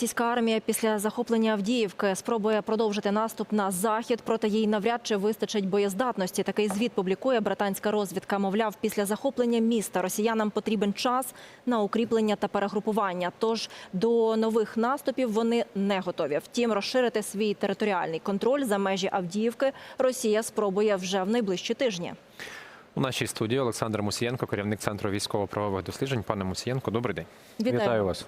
Російська армія після захоплення Авдіївки спробує продовжити наступ на захід, проте їй навряд чи вистачить боєздатності. Такий звіт публікує британська розвідка. Мовляв, після захоплення міста росіянам потрібен час на укріплення та перегрупування. Тож до нових наступів вони не готові. Втім, розширити свій територіальний контроль за межі Авдіївки Росія спробує вже в найближчі тижні. У нашій студії Олександр Мусієнко, керівник центру військово-правових досліджень. Пане Мусієнко, добрий день. Вітаю. вас.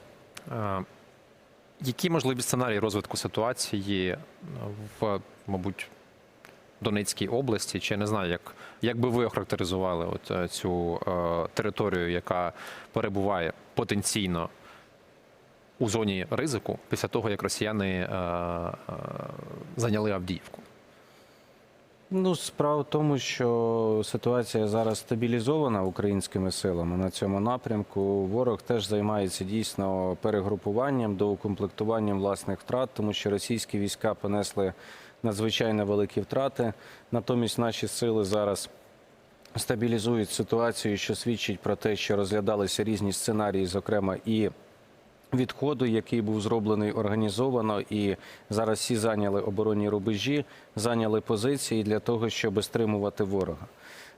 Е, Які можливі сценарії розвитку ситуації в, мабуть, Донецькій області? Чи я не знаю, як, як би ви охарактеризували от е, цю е, територію, яка перебуває потенційно у зоні ризику після того, як росіяни е, е, зайняли Авдіївку? Ну, справа в тому, що ситуація зараз стабілізована українськими силами на цьому напрямку. Ворог теж займається дійсно перегрупуванням, доукомплектуванням власних втрат, тому що російські війська понесли надзвичайно великі втрати. Натомість наші сили зараз стабілізують ситуацію, що свідчить про те, що розглядалися різні сценарії, зокрема і відходу, який був зроблений організовано, і зараз всі зайняли оборонні рубежі, зайняли позиції для того, щоб стримувати ворога.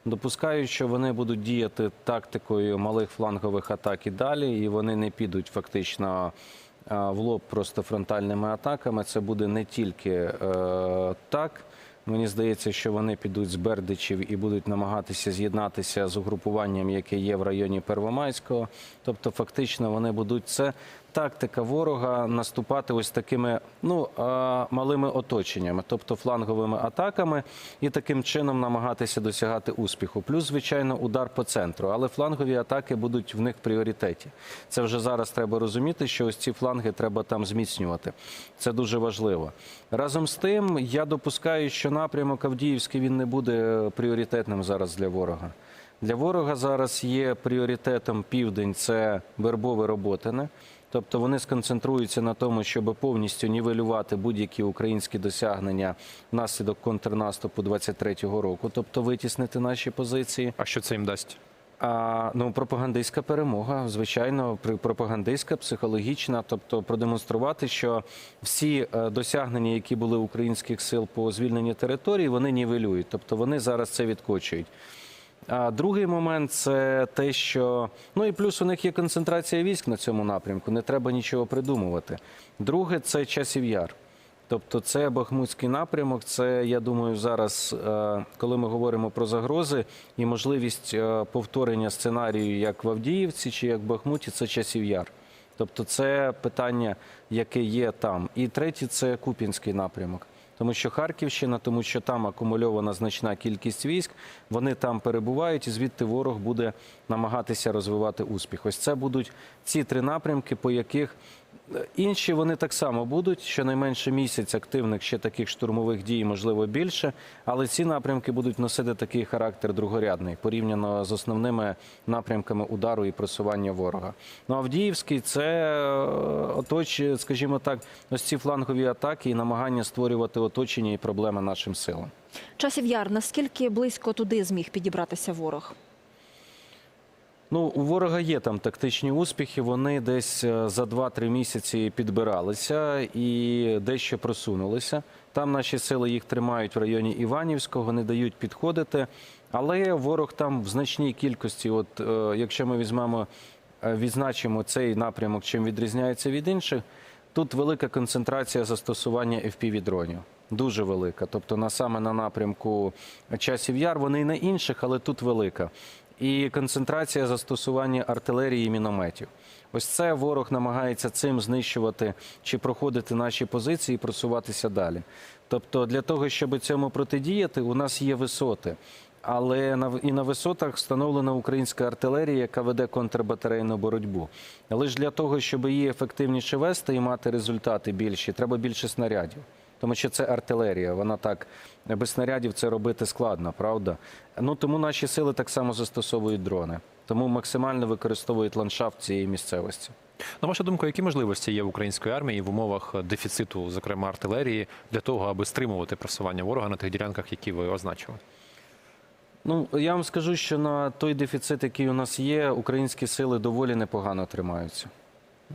Допускаю, що вони будуть діяти тактикою малих флангових атак і далі, і вони не підуть фактично в лоб просто фронтальними атаками. Це буде не тільки е, так. Мені здається, що вони підуть з Бердичів і будуть намагатися з'єднатися з угрупуванням, яке є в районі Первомайського. Тобто, фактично, вони будуть це тактика ворога наступати ось такими ну малими оточеннями, тобто фланговими атаками, і таким чином намагатися досягати успіху. Плюс, звичайно, удар по центру, але флангові атаки будуть в них в пріоритеті. Це вже зараз треба розуміти, що ось ці фланги треба там зміцнювати. Це дуже важливо. Разом з тим, я допускаю, що напрямок Авдіївський він не буде пріоритетним зараз для ворога. Для ворога зараз є пріоритетом південь це вербове роботине. Тобто вони сконцентруються на тому, щоб повністю нівелювати будь-які українські досягнення внаслідок контрнаступу 23-го року, тобто витіснити наші позиції. А що це їм дасть? А, ну, пропагандистська перемога, звичайно, пропагандистська, психологічна, тобто продемонструвати, що всі е, досягнення, які були українських сил по звільненню території, вони нівелюють, тобто вони зараз це відкочують. А другий момент це те, що ну і плюс у них є концентрація військ на цьому напрямку. Не треба нічого придумувати. Друге це часів яр. Тобто, це Бахмутський напрямок. Це я думаю, зараз, е, коли ми говоримо про загрози і можливість е, повторення сценарію, як в Авдіївці чи як в Бахмуті, це часів яр. Тобто, це питання, яке є там. І третє це Купінський напрямок. Тому що Харківщина, тому що там акумульована значна кількість військ, вони там перебувають, і звідти ворог буде намагатися розвивати успіх. Ось це будуть ці три напрямки, по яких інші вони так само будуть. Щонайменше місяць активних ще таких штурмових дій, можливо, більше. Але ці напрямки будуть носити такий характер другорядний порівняно з основними напрямками удару і просування ворога. Ну Авдіївський це е, оточ, скажімо так, ось ці флангові атаки і намагання створювати оточення і проблеми нашим силам. Часів яр наскільки близько туди зміг підібратися ворог? Ну, у ворога є там тактичні успіхи. Вони десь е, за 2-3 місяці підбиралися і дещо просунулися. Там наші сили їх тримають в районі Іванівського, не дають підходити. Але ворог там в значній кількості. От е, якщо ми візьмемо, е, відзначимо цей напрямок, чим відрізняється від інших, тут велика концентрація застосування fpv дронів. Дуже велика. Тобто, на саме на напрямку часів яр, вони і на інших, але тут велика і концентрація застосування артилерії і мінометів. Ось це ворог намагається цим знищувати чи проходити наші позиції і просуватися далі. Тобто, для того, щоб цьому протидіяти, у нас є висоти. Але і на висотах встановлена українська артилерія, яка веде контрбатарейну боротьбу. Ж для того, щоб її ефективніше вести і мати результати більші, треба більше снарядів. Тому що це артилерія, вона так без снарядів це робити складно, правда? Ну тому наші сили так само застосовують дрони, тому максимально використовують ландшафт цієї місцевості. На вашу думку, які можливості є в української армії в умовах дефіциту, зокрема артилерії, для того, аби стримувати просування ворога на тих ділянках, які ви означили? Ну я вам скажу, що на той дефіцит, який у нас є, українські сили доволі непогано тримаються.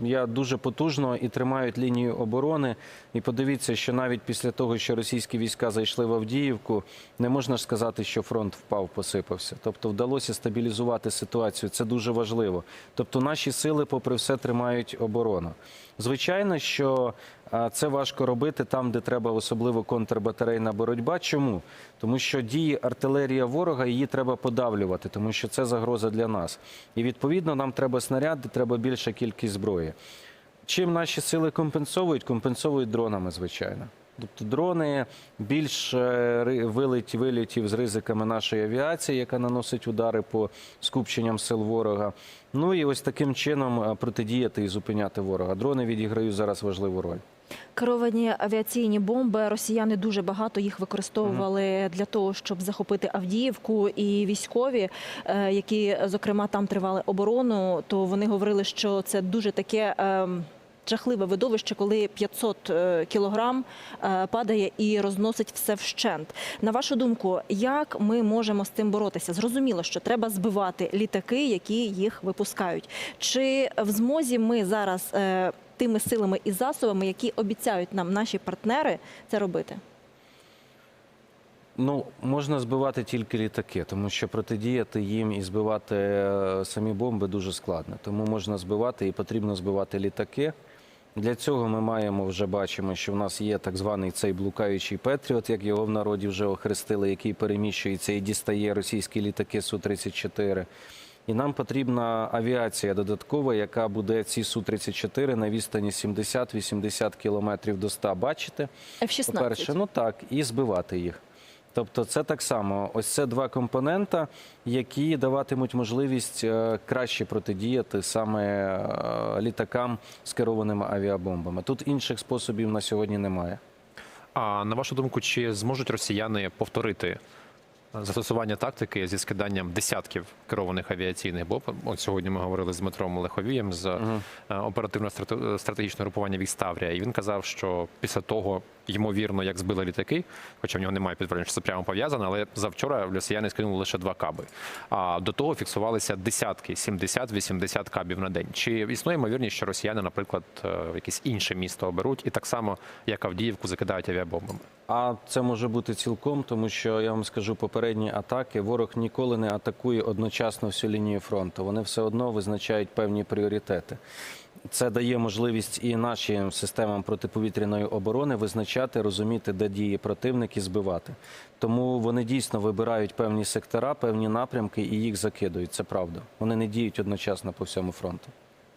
Я дуже потужно і тримають лінію оборони. І подивіться, що навіть після того, що російські війська зайшли в Авдіївку, не можна ж сказати, що фронт впав, посипався. Тобто вдалося стабілізувати ситуацію. Це дуже важливо. Тобто наші сили, попри все, тримають оборону. Звичайно, що це важко робити там, де треба особливо контрбатарейна боротьба. Чому? Тому що діє артилерія ворога, її треба подавлювати, тому що це загроза для нас. І відповідно нам треба снаряди, треба більша кількість зброї. Чим наші сили компенсовують? Компенсовують дронами, звичайно. Тобто дрони більш е, ри- вилет- вилітів з ризиками нашої авіації, яка наносить удари по скупченням сил ворога. Ну і ось таким чином е, протидіяти і зупиняти ворога. Дрони відіграють зараз важливу роль. Керовані авіаційні бомби. Росіяни дуже багато їх використовували для того, щоб захопити Авдіївку. І військові, е, які зокрема там тривали оборону, то вони говорили, що це дуже таке. ем, Жахливе видовище, коли 500 е, кілограм е, падає і розносить все вщент. На вашу думку, як ми можемо з цим боротися? Зрозуміло, що треба збивати літаки, які їх випускають. Чи в змозі ми зараз тими силами і засобами, які обіцяють нам наші партнери, це робити? Ну, можна збивати тільки літаки, тому що протидіяти їм і збивати е, самі бомби дуже складно. Тому можна збивати і потрібно збивати літаки. Для цього ми маємо вже бачимо, що в нас є так званий цей блукаючий Петріот, як його в народі вже охрестили, який переміщується і дістає російські літаки Су-34. І нам потрібна авіація додаткова, яка буде ці Су-34 на відстані 70-80 кілометрів до 100 бачити. F-16. По-перше, ну так, і збивати їх. Тобто, це так само. Ось це два компонента, які даватимуть можливість е, краще протидіяти саме е, літакам з керованими авіабомбами. Тут інших способів на сьогодні немає. А на вашу думку, чи зможуть росіяни повторити застосування тактики зі скиданням десятків керованих авіаційних бомб? От сьогодні ми говорили з Дмитром Леховієм з е, оперативно-стратегічного групування військ Таврія, і він казав, що після того, ймовірно, як збили літаки, хоча в нього немає підтвердження, що це прямо пов'язано, але завчора росіяни скинули лише два каби. А до того фіксувалися десятки, 70-80 кабів на день. Чи існує ймовірність, що росіяни, наприклад, е, якесь інше місто оберуть і так само, як Авдіївку, закидають авіабомбами? А це може бути цілком, тому що я вам скажу, попередні атаки ворог ніколи не атакує одночасно всю лінію фронту. Вони все одно визначають певні пріоритети. Це дає можливість і нашим системам протиповітряної оборони визначати, розуміти, де діє противник і збивати. Тому вони дійсно вибирають певні сектора, певні напрямки і їх закидують. Це правда. Вони не діють одночасно по всьому фронту.